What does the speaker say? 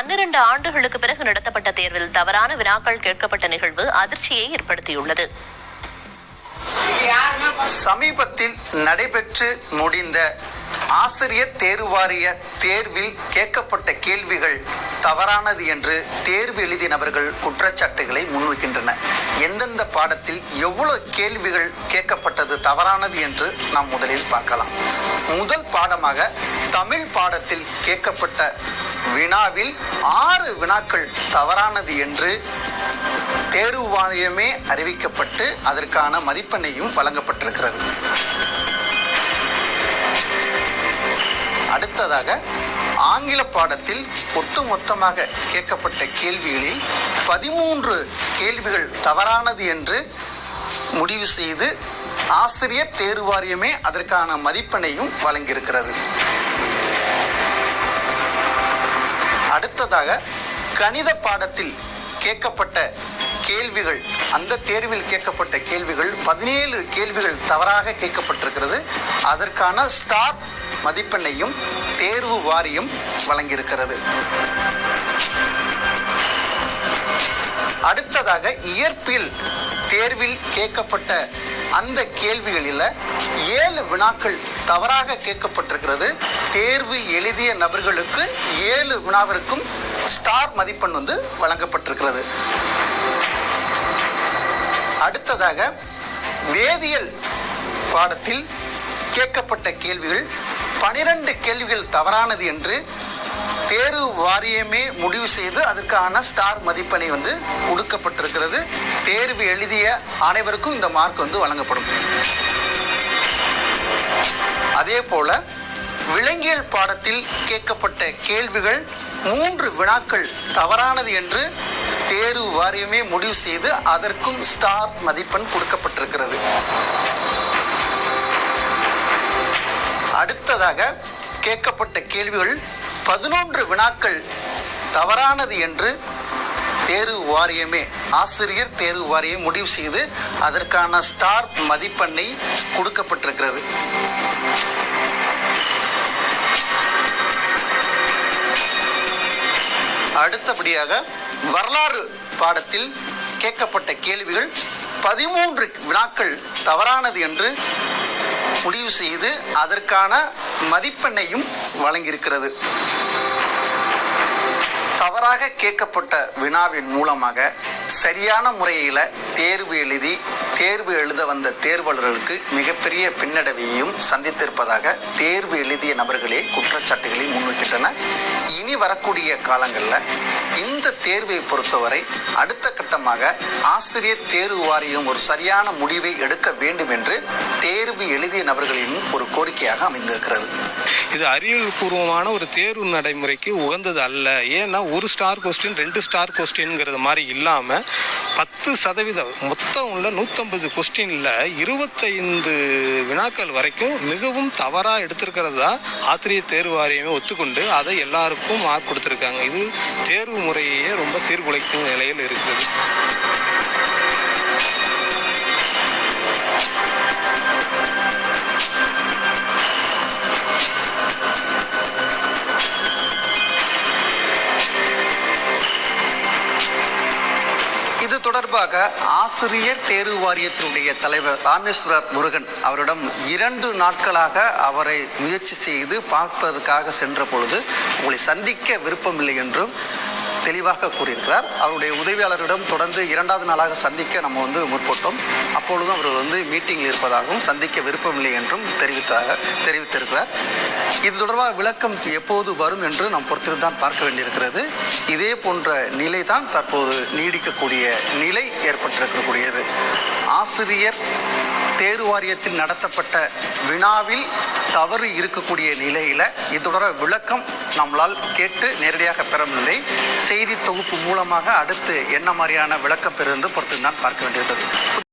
பன்னிரண்டு ஆண்டுகளுக்கு பிறகு நடத்தப்பட்ட தேர்வில் தவறான வினாக்கள் கேட்கப்பட்ட நிகழ்வு அதிர்ச்சியை ஏற்படுத்தியுள்ளது. சமீபத்தில் நடைபெற்று முடிந்த ஆசிரியர் தேர்வாரிய தேர்வில் கேட்கப்பட்ட கேள்விகள் தவறானது என்று தேர்வு எழுதிய நபர்கள் குற்றச்சாட்டுகளை முன்வைக்கின்றன. எந்தெந்த பாடத்தில் எவ்வளவு கேள்விகள் கேட்கப்பட்டது தவறானது என்று நாம் முதலில் பார்க்கலாம். முதல் பாடமாக தமிழ் பாடத்தில் கேட்கப்பட்ட வினாவில் ஆறு வினாக்கள் தவறானது என்று தேர்வு வாரியமே அறிவிக்கப்பட்டு அதற்கான மதிப்பெண்ணையும் வழங்கப்பட்டிருக்கிறது. அடுத்ததாக ஆங்கில பாடத்தில் ஒட்டுமொத்தமாக கேட்கப்பட்ட கேள்விகளில் பதிமூன்று கேள்விகள் தவறானது என்று முடிவு செய்து ஆசிரியர் தேர்வு வாரியமே அதற்கான மதிப்பெண்ணையும் வழங்கியிருக்கிறது. அடுத்ததாக கணித பாடத்தில் கேட்கப்பட்ட கேள்விகள் அந்த தேர்வில் கேட்கப்பட்ட கேள்விகள் பதினேழு கேள்விகள் தவறாக கேட்கப்பட்டிருக்கிறது. அதற்கான ஸ்டார் மதிப்பெண்ணையும் தேர்வு வாரியம் வழங்கியிருக்கிறது. அடுத்ததாக இயற்பியல் தேர்வில் கேட்கப்பட்ட அந்த கேள்விகளில் ஏழு வினாக்கள் தவறாக கேட்கப்பட்டிருக்கிறது. தேர்வு எழுதிய நபர்களுக்கு ஏழு வினாவிற்கும் ஸ்டார் மதிப்பெண் வந்து வழங்கப்பட்டிருக்கிறது. அடுத்ததாக வேதியியல் பாடத்தில் கேட்கப்பட்ட கேள்விகள் பனிரெண்டு கேள்விகள் தவறானது என்று தேர்வு வாரியமே முடிவு செய்து அதற்கான ஸ்டார் மதிப்பெண்ணை வந்து கொடுக்கப்பட்டிருக்கிறது. தேர்வு எழுதிய அனைவருக்கும் இந்த மார்க் வந்து வழங்கப்படும். அதே போல விலங்கியல் பாடத்தில் கேட்கப்பட்ட கேள்விகள் மூன்று வினாக்கள் தவறானது என்று தேர்வு வாரியமே முடிவு செய்து அதற்கும் ஸ்டார் மதிப்பெண் கொடுக்கப்பட்டிருக்கிறது. அடுத்ததாக கேட்கப்பட்ட கேள்விகள் பதினொன்று வினாக்கள் தவறானது என்று தேர்வு வாரியமே ஆசிரியர் தேர்வு வாரியம் முடிவு செய்து அதற்கான ஸ்டார் மதிப்பெண்ணை கொடுக்கப்பட்டிருக்கிறது. அடுத்தபடியாக வரலாறு பாடத்தில் கேட்கப்பட்ட கேள்விகள் பதிமூன்று வினாக்கள் தவறானது என்று முடிவு செய்து அதற்கான மதிப்பெண்ணையும் வழங்கியிருக்கிறது. தவறாக கேட்கப்பட்ட வினாவின் மூலமாக சரியான முறையில் தேர்வு எழுதி தேர்வு எழுத வந்த தேர்வாளர்களுக்கு மிகப்பெரிய பின்னடைவையும் சந்தித்திருப்பதாக தேர்வு எழுதிய நபர்களே குற்றச்சாட்டுகளை முன்வைக்கின்றன இனி வரக்கூடிய காலங்களில் இந்த தேர்வை பொறுத்தவரை அடுத்த கட்டமாக ஆசிரியர் தேர்வு வாரியம் ஒரு சரியான முடிவை எடுக்க வேண்டும் என்று தேர்வு எழுதிய நபர்களின் ஒரு கோரிக்கையாக அமைந்திருக்கிறது. இது அறிவியல் பூர்வமான ஒரு தேர்வு நடைமுறைக்கு உகந்தது அல்ல. ஏன்னா ஒரு ஸ்டார் கொஸ்டின் ரெண்டு ஸ்டார் கொஸ்டின்ங்கிறது மாதிரி இல்லாமல் பத்து சதவீதம். மொத்தம் உள்ள நூற்றம்பது கொஸ்டினில் இருபத்தைந்து வினாக்கள் வரைக்கும் மிகவும் தவறாக எடுத்திருக்கிறதா ஆத்திரிய தேர்வு வாரியமே ஒத்துக்கொண்டு அதை எல்லாருக்கும் மார்க் கொடுத்துருக்காங்க. இது தேர்வு முறையே ரொம்ப சீர்குலைக்கும் நிலையில் இருக்குது தொடர்பாக ஆசிரியர் தேர்வு வாரியத்தினுடைய தலைவர் ராமேஸ்வரர் முருகன் அவரிடம் இரண்டு நாட்களாக அவரை முயற்சி செய்து பார்ப்பதற்காக சென்ற பொழுது உங்களை சந்திக்க விருப்பமில்லை என்றும் தெளிவாக கூறியிருக்கிறார். அவருடைய உதவியாளரிடம் தொடர்ந்து இரண்டாவது நாளாக சந்திக்க நம்ம வந்து முற்பட்டோம். அப்பொழுதும் அவர் வந்து மீட்டிங்கில் இருப்பதாகவும் சந்திக்க விருப்பமில்லை என்றும் தெரிவித்ததாக தெரிவித்திருக்கிறார். இது தொடர்பாக விளக்கம் எப்போது வரும் என்று நாம் பொறுத்திருந்து தான் பார்க்க வேண்டியிருக்கிறது. இதே போன்ற நிலை தான் தற்போது நீடிக்கக்கூடிய நிலை ஏற்பட்டிருக்கக்கூடியது. ஆசிரியர் தேர்வு வாரியத்தில் நடத்தப்பட்ட வினாவில் தவறு இருக்கக்கூடிய நிலையில் இது தொடர விளக்கம் நம்மளால் கேட்டு நேரடியாக பெற முடியலை செய்தி தொகுப்பு மூலமாக அடுத்து என்ன மாதிரியான விளக்கம் பொறுத்து தான் பார்க்க வேண்டியிருந்தது.